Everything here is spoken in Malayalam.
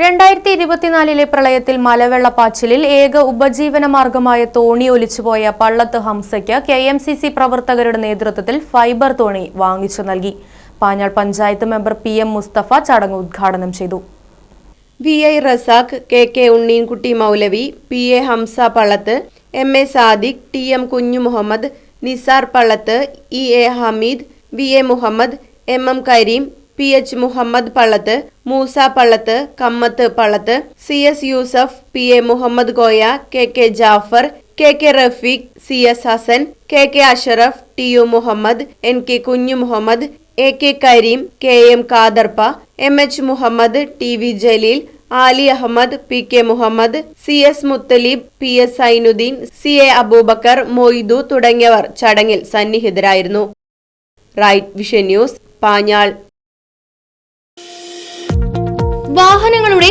രണ്ടായിരത്തി ഇരുപത്തിനാലിലെ പ്രളയത്തിൽ മലവെള്ളപ്പാച്ചിലിൽ ഏക ഉപജീവന മാർഗമായ തോണി ഒലിച്ചുപോയ പള്ളത്ത് ഹംസയ്ക്ക് കെ എം സി സി പ്രവർത്തകരുടെ നേതൃത്വത്തിൽ ഫൈബർ തോണി വാങ്ങിച്ചു നൽകി. Panjal panchayat member P M Mustafa ചടങ്ങ് ഉദ്ഘാടനം ചെയ്തു. V I Razak K K Unneenkutty Maulavi P A Hamza Pallath M A Sadiq T M Kunhu Muhammad Nisar Pallath E A Hameed V A Muhammad M M Kareem P H Muhammad Pallath Moosa Pallath Kammath Pallath C S Yusuf P A Muhammad Koya K K Jafar K K Rafeeq C S Hasan K K Ashraf T U Muhammad N K Kunhu Muhammad A K Kareem K M Kaderppa M H Muhammad T V Jaleel Ali Ahammed P K Muhammad C S Muthaleeb P S Sainudheen C A Aboobacker Moidu തുടങ്ങിയവർ ചടങ്ങിൽ സന്നിഹിതരായിരുന്നു. Right Vision News Panjal.